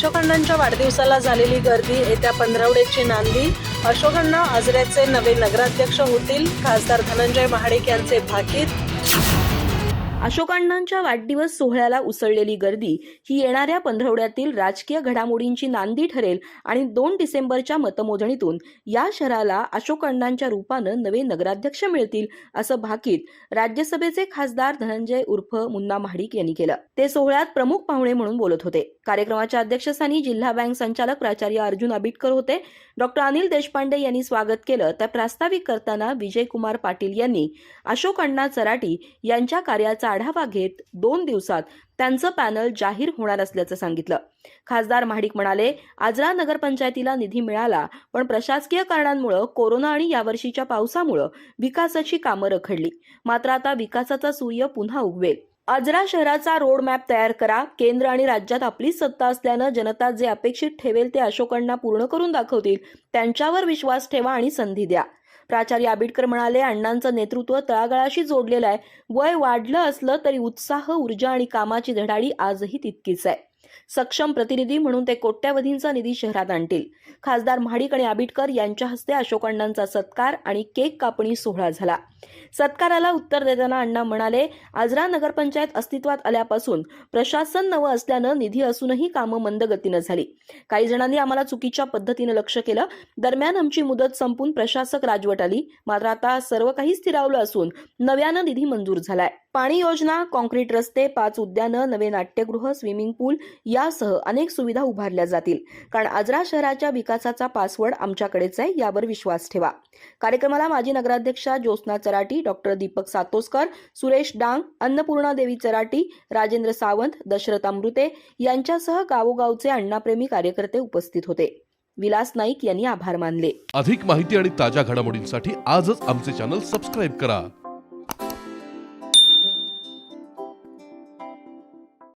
अशोकांनांच्या वाढदिवसाला झालेली गर्दी येत्या पंधरवड्याची नांदी. अशोकांना आजऱ्याचे नवे नगराध्यक्ष होतील. खासदार धनंजय महाडिक यांचे भाकीत. अशोकांडांच्या वाढदिवस सोहळ्याला उसळलेली गर्दी ही येणाऱ्या पंधरवड्यातील राजकीय घडामोडींची नांदी ठरेल आणि दोन डिसेंबरच्या मतमोजणीतून या शहराला अशोकांडांच्या रूपानं नवे नगराध्यक्ष मिळतील असं भाकीत राज्यसभेचे खासदार धनंजय उर्फ मुन्ना महाडिक यांनी केलं. ते सोहळ्यात प्रमुख पाहुणे म्हणून बोलत होते. कार्यक्रमाच्या अध्यक्षस्थानी जिल्हा बँक संचालक प्राचार्य अर्जुन आबिटकर होते. डॉक्टर अनिल देशपांडे यांनी स्वागत केलं. तर प्रास्ताविक करताना विजयकुमार पाटील यांनी अशोक अण्णा चराटी यांच्या कार्याचा आढावा घेत दोन दिवसात त्यांचं पॅनल जाहीर होणार असल्याचं सांगितलं. खासदार महाडिक म्हणाले आजरा नगरपंचायतीला निधी मिळाला पण प्रशासकीय कारणांमुळे कोरोना आणि यावर्षीच्या पावसामुळे विकासाची कामं रखडली. मात्र आता विकासाचा सूर्य पुन्हा उगवेल. आजरा शहराचा रोड मॅप तयार करा. केंद्र आणि राज्यात आपलीच सत्ता असल्यानं जनता जे अपेक्षित ठेवेल ते अशोकांना पूर्ण करून दाखवतील. त्यांच्यावर विश्वास ठेवा आणि संधी द्या. प्राचार्य आबिडकर म्हणाले अण्णांचं नेतृत्व तळागाळाशी जोडलेलं आहे. वय वाढलं असलं तरी उत्साह ऊर्जा आणि कामाची धडाडी आजही तितकीच आहे. सक्षम प्रतिनिधी म्हणून ते कोट्यावधींचा निधी शहरात आणतील. खासदार महाडिक आणि आबिटकर यांच्या हस्ते अशोकांनांचा सत्कार आणि केक कापणी सोहळा झाला. सत्काराला उत्तर देताना अण्णा म्हणाले आजरा नगरपंचायत अस्तित्वात आल्यापासून प्रशासन नवं असल्यानं निधी असूनही कामं मंद गतीनं झाली. काही जणांनी आम्हाला चुकीच्या पद्धतीनं लक्ष केलं. दरम्यान आमची मुदत संपून प्रशासक राजवट आली. मात्र आता सर्व काही स्थिरावलं असून नव्यानं निधी मंजूर झालाय. पाणी योजना कॉन्क्रीट रस्ते पाच उद्यानं नवे नाट्यगृह स्विमिंग पूल यासह अनेक सुविधा उभारल्या जातील. कारण आजरा शहराच्या विकासाचा पासवर्ड आमच्याकडेच आहे यावर विश्वास ठेवा. कार्यक्रमाला माजी नगराध्यक्षा ज्योत्स्ना चराटी डॉक्टर दीपक सातोसकर सुरेश डांग अन्नपूर्णा देवी चराटी राजेंद्र सावंत दशरथ अमृते यांच्यासह गावोगावचे अण्णाप्रेमी कार्यकर्ते उपस्थित होते. विलास नाईक यांनी आभार मानले. अधिक माहिती आणि ताज्या घडामोडींसाठी आजच आमचे चॅनल सबस्क्राईब करा.